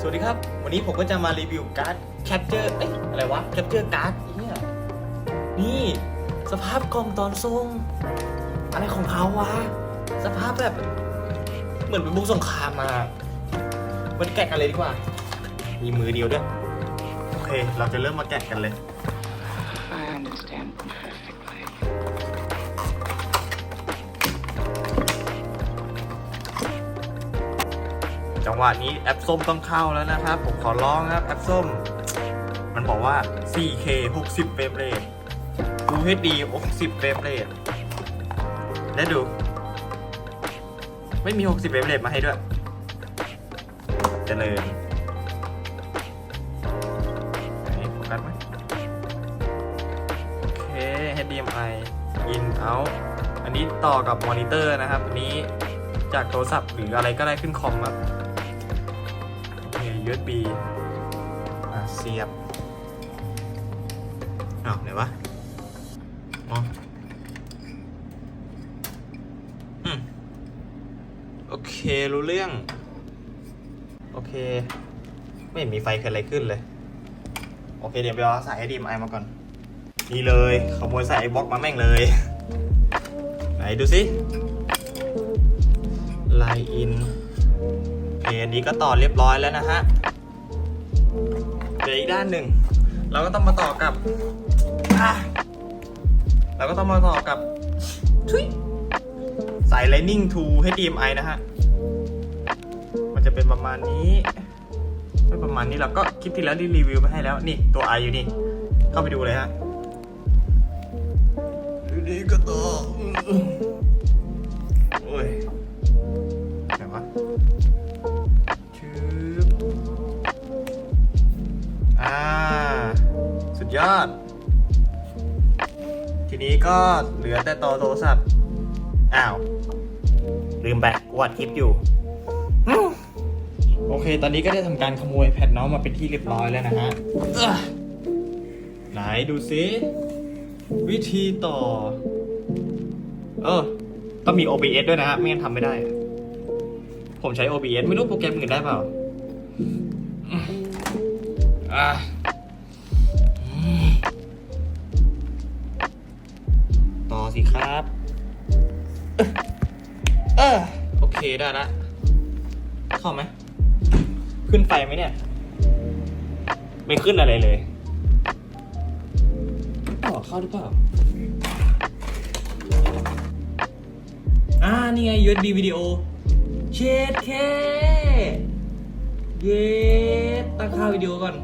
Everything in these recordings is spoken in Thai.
สวัสดีครับ วันนี้ผมก็จะมารีวิวการ์ดแคปเจอร์เอ้ยอะไรวะแคปเจอร์การ์ดเนี่ยนี่สภาพกล่องตอนทรงอะไรของเขาวะสภาพแบบ เหมือนเป็นบุกสงครามมามันแกะกันเลยดีกว่า มีมือเดียวด้วย โอเค เราจะเริ่มมาแกะกันเลย I understand จังหวะนี้แอปส้มต้องเข้าแล้วนะครับ ผมขอร้องครับแอปส้ม มันบอกว่า 4K 60เฟรมเรท Full HD 60เฟรมเรทและดู ไม่มี 60เฟรมเรทมาให้ด้วยเจริญไหนโฟกัสไหมโอเค HDMI in out อันนี้ต่อกับมอนิเตอร์นะครับ อันนี้จากโทรศัพท์หรืออะไรก็ได้ขึ้นคอมครับโอเค USB อะเสียบอ้าวไหนวะอ๋อโอเค รู้เรื่อง โอเค ไม่มีไฟเกิดอะไรขึ้นเลย โอเค เดี๋ยวไปเอาสาย HDMI มาก่อน นี่เลย ขโมยสายบล็อกมาแม่งเลย ไหนดูสิไลนโอเค อันนี้ก็ต่อเรียบร้อยแล้วนะฮะเดี๋ยวอีกด้านหนึ่ง เราก็ต้องมาต่อกับอะเราก็ต้องมาต่อกับทุยสาย Lightning to HDMI นะฮะ มันจะเป็นประมาณนี้ไม่ประมาณนี้เราก็คลิปที่แล้วรีวิวไปให้แล้ว นี่ตัว i อยู่นี่ เข้าไปดูเลยฮะดูนี่ก็ต่ออื้อโอ้ย ทีนี้ก็เหลือแต่ต่อโทรศัพท์ อ้าว ลืมไปวาดคลิปอยู่ โอเค ตอนนี้ก็ได้ทำการขโมยแพดน้องมาเป็นที่เรียบร้อยแล้วนะฮะเอ้อไหนดูซิวิธีต่อ เออ ต้องมี OBS ด้วยนะฮะ ไม่งั้นทำไม่ได้ ผมใช้ OBS ไม่รู้โปรแกรมอื่นได้เปล่าอะ ต่อสิครับเออเออโอเคได้ละ เข้าไหม ขึ้นไฟไหมเนี่ย ไม่ขึ้นอะไรเลยต่อเข้าหรือเปล่า อ่า นี่ไง USB วิดีโอ เชดเคเย็ดตั้งค่าวิดีโอก่อน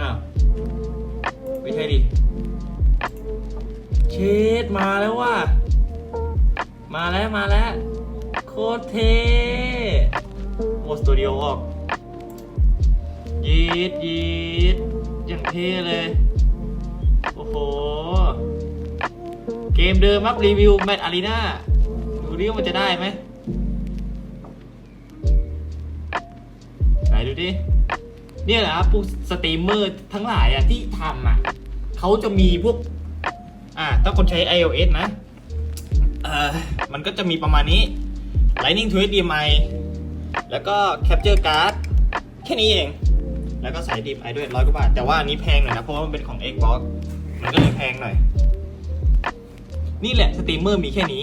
อ้าว ไม่ใช่ดิ เชดมาแล้วว่ะ มาแล้วมาแล้ว โคตรเทโมสตูดิโอออกยีดยีดอย่างเท่เลย โอ้โห เกมเดิมครับรีวิวแมตอารีนาดูดิว่ามันจะได้ไหมไหนดูดิ เนี่ยแหละครับพวกสตรีมเมอร์ทั้งหลายอะที่ทำอะเขาจะมีพวก อ่าถ้าคนใช้ iOS นะเออมันก็จะมีประมาณนี้ Lightning to HDMI แล้วก็ Capture Card แค่นี้เอง แล้วก็ใส่ HDMI ด้วยร้อยกว่าบาท แต่ว่าอันนี้แพงหน่อยนะ เพราะว่ามันเป็นของ Xbox มันก็เลยแพงหน่อย นี่แหละสตรีมเมอร์มีแค่นี้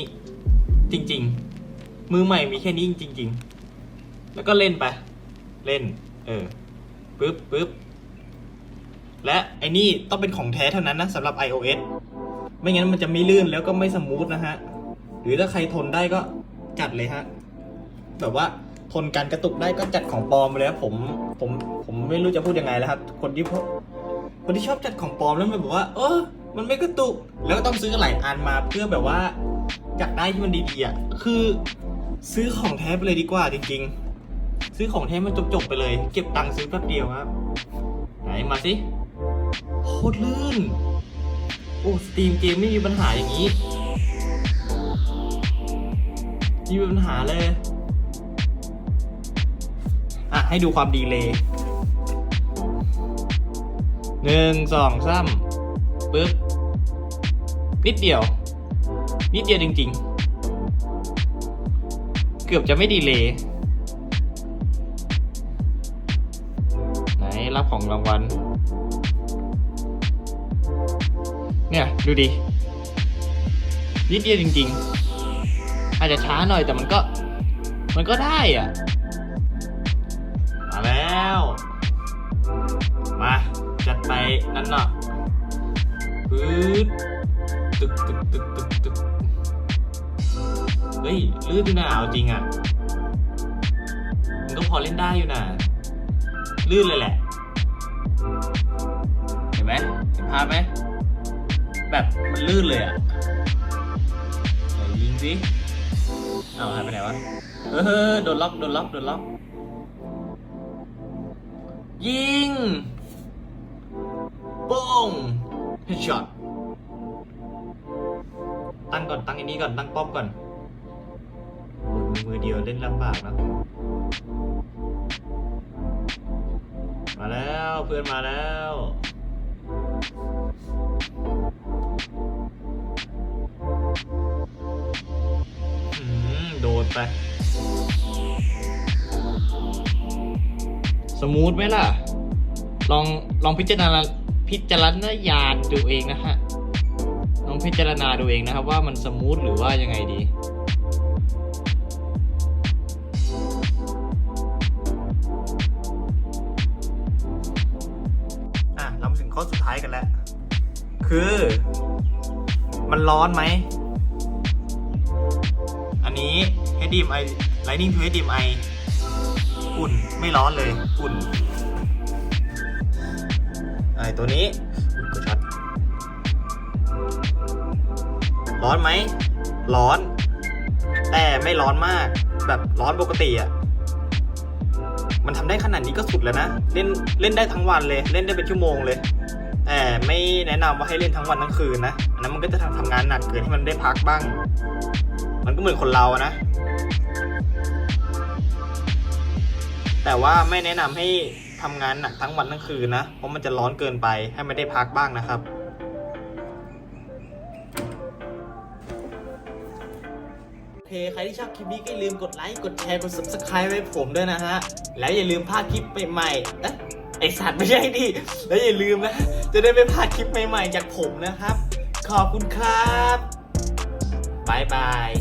จริง ๆ มือใหม่มีแค่นี้จริง ๆ แล้วก็เล่นไป เล่น เออปึ๊บปึ๊บและไอ้นี่ต้องเป็นของแท้เท่านั้นนะสำหรับ iOS ไม่งั้นมันจะไม่ลื่นแล้วก็ไม่สมูทนะฮะ หรือถ้าใครทนได้ก็จัดเลยฮะ แบบว่าทนการกระตุกได้ก็จัดของปลอมไปเลยครับผมผมผมไม่รู้จะพูดยังไงแล้วครับ คนที่พคนที่ชอบจัดของปลอมแล้วมันแบบว่า เออมันไม่กระตุก แล้วก็ต้องซื้อหลายอันมาเพื่อแบบว่าอยากได้ที่มันดีๆอะคือซื้อของแท้ไปเลยดีกว่าจริง ๆ ซื้อของแท้มันจบๆไปเลย เก็บตังค์ซื้อแป๊บเดียวครับ ไหนมาสิโคตรลื่น โอ้สตรีมเกมไม่มีปัญหาอย่างนี้มีปัญหาเลย อะ ให้ดูความดีเลยหนึ่งสองสามปึ๊บ นิดเดียว นิดเดียวจริง ๆ เกือบจะไม่ดีเลยรับของรางวัล เนี่ยดูดินิดเดียวจริง ๆ อาจจะช้าหน่อยแต่มันก็ มันก็ได้อะมาแล้ว มาจัดไปนั่นน่ะปื๊ดตึกตึกตึกตึกตึกเฮ้ยลื่นอยู่นะเอาจริงอะมันก็พอเล่นได้อยู่นะลื่นเลยแหละ เห็นไหมเห็นภาพไหม แบบมันลื่นเลยอะยิงสิเอาหายไปไหนวะเออโดนล็อกโดนล็อกโดนล็อกยิงป้งเฮดช็อตตั้งก่อนตั้งอันนี้ก่อนตั้งป้อมก่อนมือเดียวเล่นลำบากนะมาแล้วเพื่อนมาแล้ว โดนไป สมูทไหมล่ะ ลองลองพิจารณาพิจารณญาณดูเองนะฮะ ลองพิจารณาดูเองนะครับ ว่ามันสมูทหรือว่ายังไงดีอะเรามาถึงข้อสุดท้ายกันแล้ว คือ มันร้อนไหม นนี้ HDMI Lightning to HDMI อุ่นไม่ร้อนเลยอุ่นไอตัวนี้อุ่นก็ชัด ร้อนไหม ร้อน แต่ไม่ร้อนมาก แบบร้อนปกติอะ่ะมันทำได้ขนาดนี้ก็สุดแล้วนะ เล่นเล่นได้ทั้งวันเลย เล่นได้เป็นชั่วโมงเลย แต่ไม่แนะนำว่าให้เล่นทั้งวันทั้งคืนนะ อันนั้นมันก็จะทำทำงานหนักเกินให้มันได้พักบ้าง มันก็เหมือนคนเรานะ แต่ว่าไม่แนะนำให้ทำงานหนักทั้งวันทั้งคืนนะ เพราะมันจะร้อนเกินไปให้มันได้พักบ้างนะครับ โอเค ใครที่ชอบคลิปนี้ก็อย่าลืมกดไลค์ กดแชร์ กด subscribe ไว้ผมด้วยนะฮะ แล้วอย่าลืมพลาดคลิปใหม่ๆเอ๊ะไอสัตว์ไม่ใช่ดิ แล้วอย่าลืมนะ จะได้ไม่พลาดคลิปใหม่ๆจากผมนะครับ ขอบคุณครับบายบาย